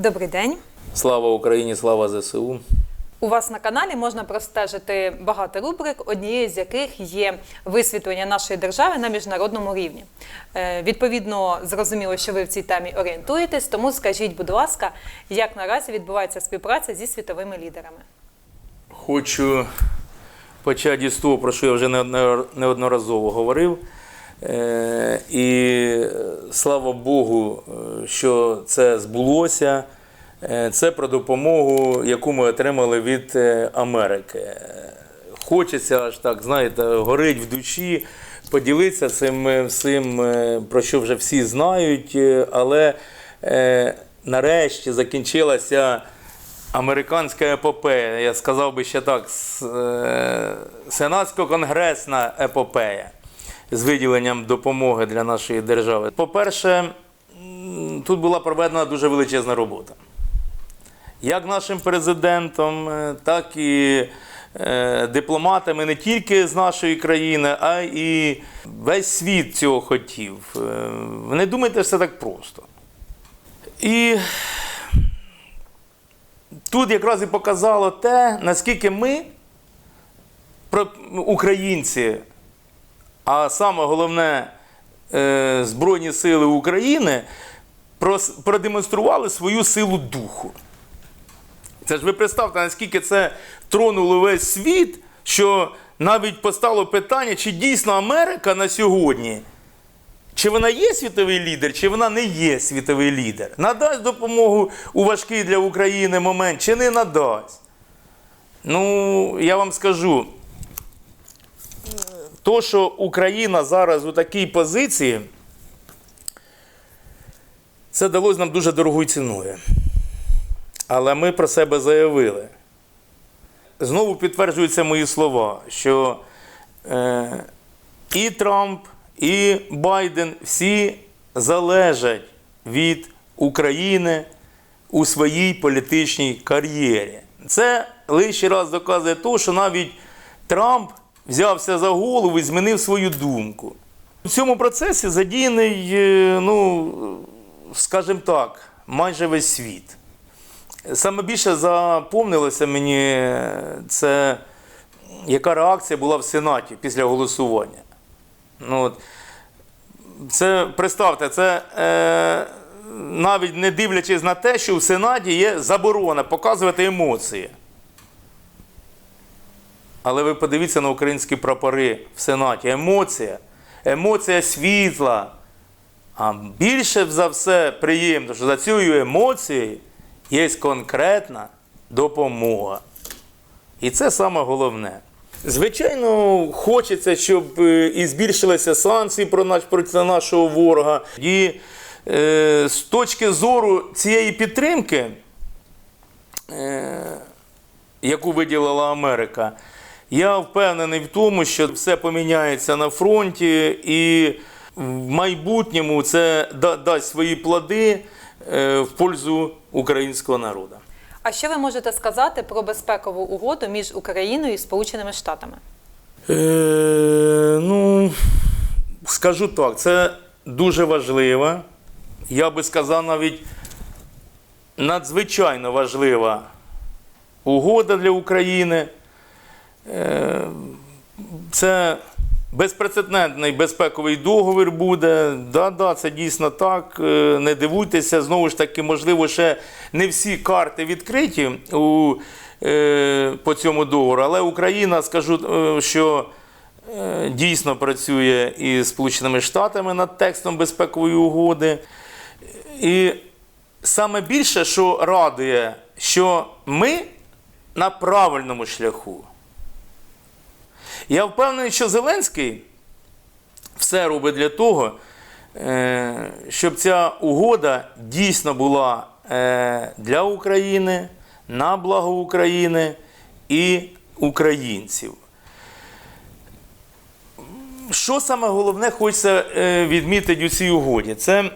Добрий день. Слава Україні, слава ЗСУ. У вас на каналі можна простежити багато рубрик, однією з яких є висвітлення нашої держави на міжнародному рівні. Е, Відповідно, зрозуміло, що ви в цій темі орієнтуєтесь, тому скажіть, будь ласка, як наразі відбувається співпраця зі світовими лідерами? Хочу почати з того, про що я вже неодноразово говорив. Е, І е, слава Богу, е, що це збулося. Це про допомогу, яку ми отримали від Америки. Хочеться аж так, знаєте, горить в душі, поділитися цим всім, про що вже всі знають, але нарешті закінчилася американська епопея. Я сказав би ще так, сенатсько-конгресна епопея з виділенням допомоги для нашої держави. По-перше, тут була проведена дуже величезна робота. Як нашим президентом, е, так і е, дипломатами не тільки з нашої країни, а і весь світ цього хотів. Е, не думайте, все так просто. І тут якраз і показало те, наскільки ми, українці, а саме головне е, Збройні Сили України, продемонстрували свою силу духу. Це ж ви представте, наскільки це тронуло весь світ, що навіть постало питання, чи дійсно Америка на сьогодні, чи вона є світовий лідер, чи вона не є світовий лідер. Надасть допомогу у важкий для України момент, чи не надасть. Ну, я вам скажу, то, що Україна зараз у такій позиції, це далось нам дуже дорогою ціною. Але ми про себе заявили. Знову підтверджуються мої слова, що е, і Трамп, і Байден всі залежать від України у своїй політичній кар'єрі. Це лише раз доказує те, що навіть Трамп взявся за голову і змінив свою думку. У цьому процесі задіяний, е, ну, скажімо так, майже весь світ. Саме більше запомнилося мені це, яка реакція була в Сенаті після голосування. Ну, от, це, представте, це е, навіть не дивлячись на те, що в Сенаті є заборона показувати емоції. Але ви подивіться на українські прапори в Сенаті. Емоція, емоція світла. А більше за все приємно, що за цією емоцією є конкретна допомога. І це саме головне. Звичайно, хочеться, щоб е, і збільшилися санкції про наш, проти нашого ворога. І е, з точки зору цієї підтримки, е, яку виділила Америка, я впевнений в тому, що все поміняється на фронті, і в майбутньому це дасть свої плоди е, в пользу українського народу. А що ви можете сказати про безпекову угоду між Україною і Сполученими Штатами? Е, ну, скажу так, це дуже важлива. Я би сказав навіть надзвичайно важлива угода для України. Е, це безпрецедентний безпековий договір буде. Да, да, це дійсно так. Е, Не дивуйтеся, знову ж таки, можливо, ще не всі карти відкриті у, е, по цьому договору, але Україна, скажу, що дійсно працює із Сполученими Штатами над текстом безпекової угоди. І саме більше, що радує, що ми на правильному шляху. Я впевнений, що Зеленський все робить для того, е, щоб ця угода дійсно була е, для України, на благо України і українців. Що саме головне хочеться е, відмітити у цій угоді? Це,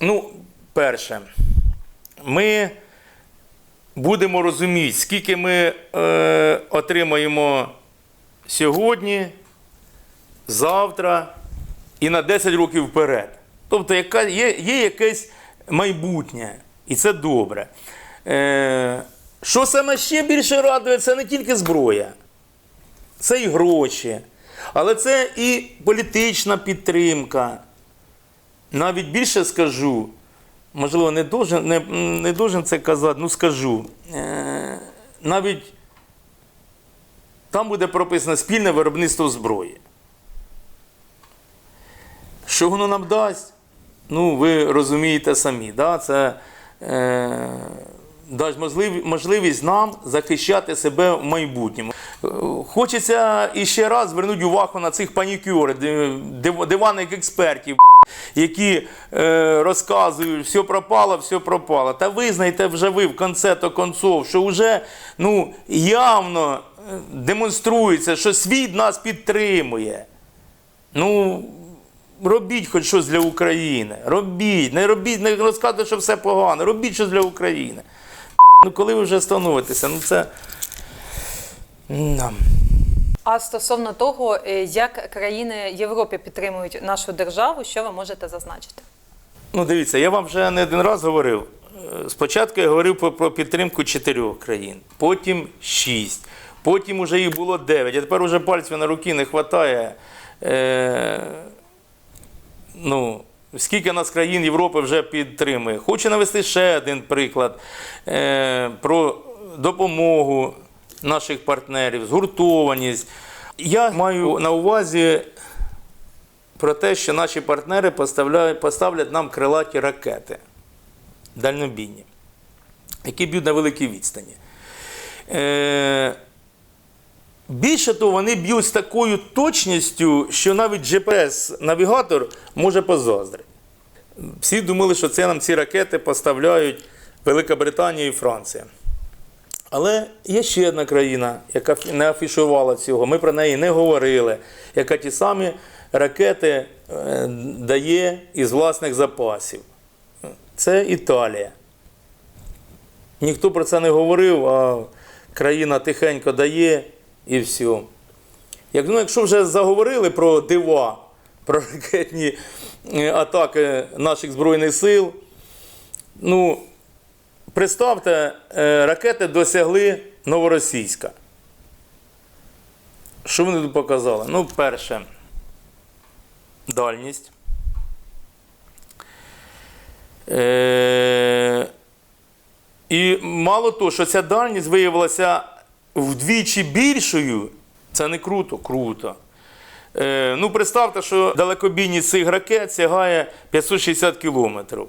ну, перше, ми будемо розуміти, скільки ми е, отримаємо сьогодні, завтра і на 10 років вперед. Тобто, яка є, є якесь майбутнє. І це добре. Е, що саме ще більше радує, це не тільки зброя, це і гроші, але це і політична підтримка. Навіть більше скажу, можливо, не должен, не, не должен це казати, ну скажу. Е, навіть там буде прописано спільне виробництво зброї. Що воно нам дасть? Ну, ви розумієте самі, да? це е, дасть можливість, нам захищати себе в майбутньому. Е, Хочеться іще раз звернути увагу на цих панікюр, див- диванних експертів, які е, розказують, все пропало, все пропало. Та визнайте вже ви в конце то концов, що вже ну, явно е, демонструється, що світ нас підтримує. Ну, робіть хоч щось для України. Робіть. Не робіть, не розказуйте, що все погано. Робіть щось для України. Ну, коли ви вже становитеся, ну це. А стосовно того, е, як країни Європи підтримують нашу державу, що ви можете зазначити? Ну, дивіться, я вам вже не один раз говорив. Е, Спочатку я говорив про підтримку чотирьох країн, потім шість, потім вже їх було дев'ять, а тепер уже пальців на руки не вистачає. Е, ну, скільки нас країн Європи вже підтримує. Хочу навести ще один приклад е, про допомогу наших партнерів, згуртованість. Я маю на увазі про те, що наші партнери поставлять нам крилаті ракети дальнобійні, які б'ють на великій відстані. Е, більше того, вони б'ють з такою точністю, що навіть GPS-навігатор може позаздрити. Всі думали, що це нам ці ракети поставляють Велика Британія і Франція. Але є ще одна країна, яка не афішувала цього, ми про неї не говорили, яка ті самі ракети е, дає із власних запасів. Це Італія. Ніхто про це не говорив, а країна тихенько дає і все. Як, ну, якщо вже заговорили про дива, про ракетні е, атаки наших Збройних сил, ну, представте, е, ракети досягли Новоросійська. Що вони тут показали? Ну, перше, дальність. Е, і мало того, що ця дальність виявилася вдвічі більшою, це не круто, круто. Е, ну, представте, що далекобійність цих ракет сягає 560 кілометрів.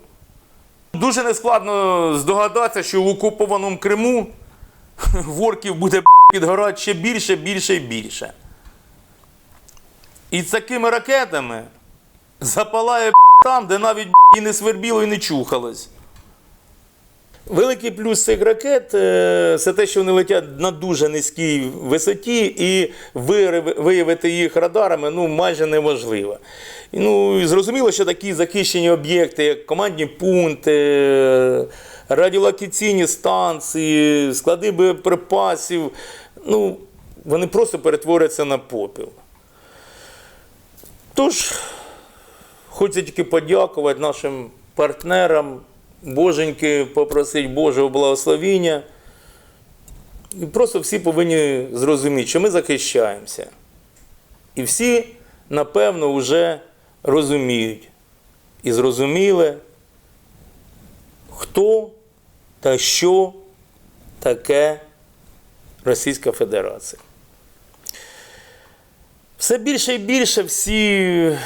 Дуже нескладно здогадатися, що в окупованому Криму ворків буде підгорати ще більше, більше і більше. І такими ракетами запалає там, де навіть і не свербіло, і не чухалось. Великий плюс цих ракет е, це те, що вони летять на дуже низькій висоті, і виявити- їх радарами ну, майже неможливо. Ну, і зрозуміло, що такі захищені об'єкти, як командні пункти, е, радіолокаційні станції, склади боєприпасів, ну, вони просто перетворяться на попіл. Тож, Хочеться тільки подякувати нашим партнерам, боженьки, попросити Божого благословіння. І просто всі повинні зрозуміти, що ми захищаємося. І всі, напевно, вже розуміють і зрозуміли, хто та що таке Російська Федерація. Все більше і більше всі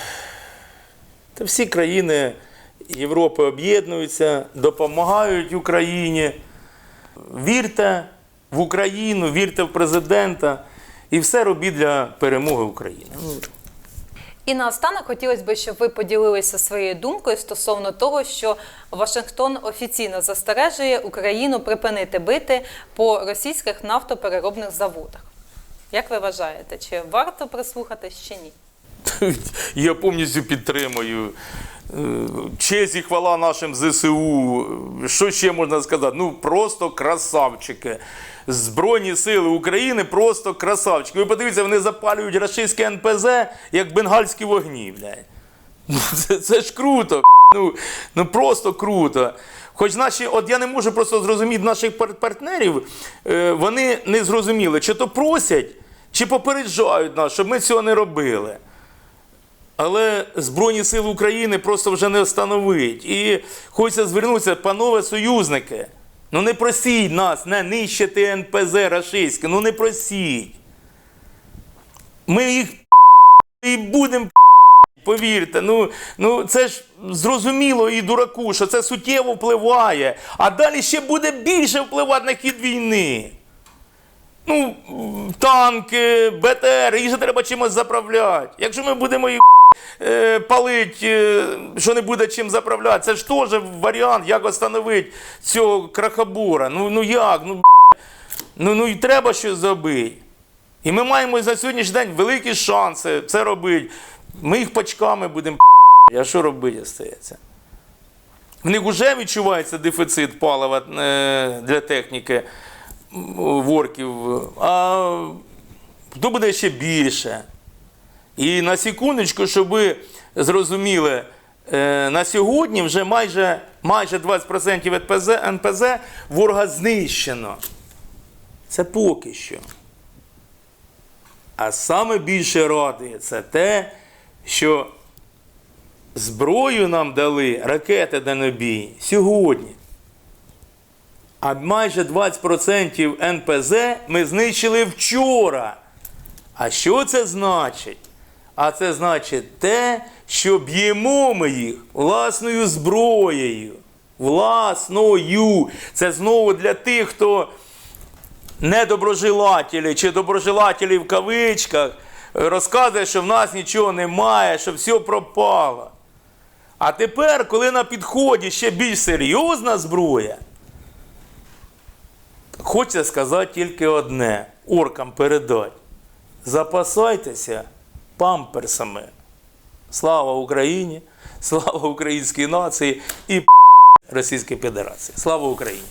та всі країни Європи об'єднуються, допомагають Україні. Вірте в Україну, вірте в президента і все робіть для перемоги України. І наостанок хотілося б, щоб ви поділилися своєю думкою стосовно того, що Вашингтон офіційно застережує Україну припинити бити по російських нафтопереробних заводах. Як ви вважаєте, чи варто прислухатись чи ні? Я повністю підтримую. Е, Честь і хвала нашим ЗСУ. Що ще можна сказати? Ну просто красавчики. Збройні сили України просто красавчики. Ви подивіться, вони запалюють рашистське НПЗ як бенгальські вогні. Ну, Це, це ж круто. Ну, ну просто круто. Хоч наші, от я не можу просто зрозуміти наших партнерів, е, вони не зрозуміли, чи то просять, чи попереджають нас, щоб ми цього не робили. Але Збройні Сили України просто вже не встановить. І хочеться звернутися, панове союзники, ну не просіть нас не нищити НПЗ рашистське, ну не просіть. Ми їх і будемо повірте. Ну, ну це ж зрозуміло і дураку, що це суттєво впливає, а далі ще буде більше впливати на хід війни. Ну, танки, БТР, їх же треба чимось заправляти. Якщо ми будемо їх е, палити, е, що не буде чим заправляти, це ж теж варіант, як встановити цього крахобора. Ну, ну як? Ну, ну, ну і треба щось зробити. І ми маємо за сьогоднішній день великі шанси це робити. Ми їх пачками будемо а що робити стається? В них вже відчувається дефіцит палива е, для техніки ворків, а то буде ще більше. І на секундочку, щоб ви зрозуміли, е, на сьогодні вже майже, майже 20% НПЗ, НПЗ ворога знищено. Це поки що. А саме більше радує це те, що зброю нам дали ракети дальнобій сьогодні. А майже 20% НПЗ ми знищили вчора. А що це значить? А це значить те, що б'ємо ми їх власною зброєю. Власною. Це знову для тих, хто недоброжелателі чи доброжелателі в кавичках розказує, що в нас нічого немає, що все пропало. А тепер, коли на підході ще більш серйозна зброя, хочеться сказати тільки одне: оркам передати. Запасайтеся памперсами. Слава Україні! Слава українській нації і Російській Федерації. Слава Україні!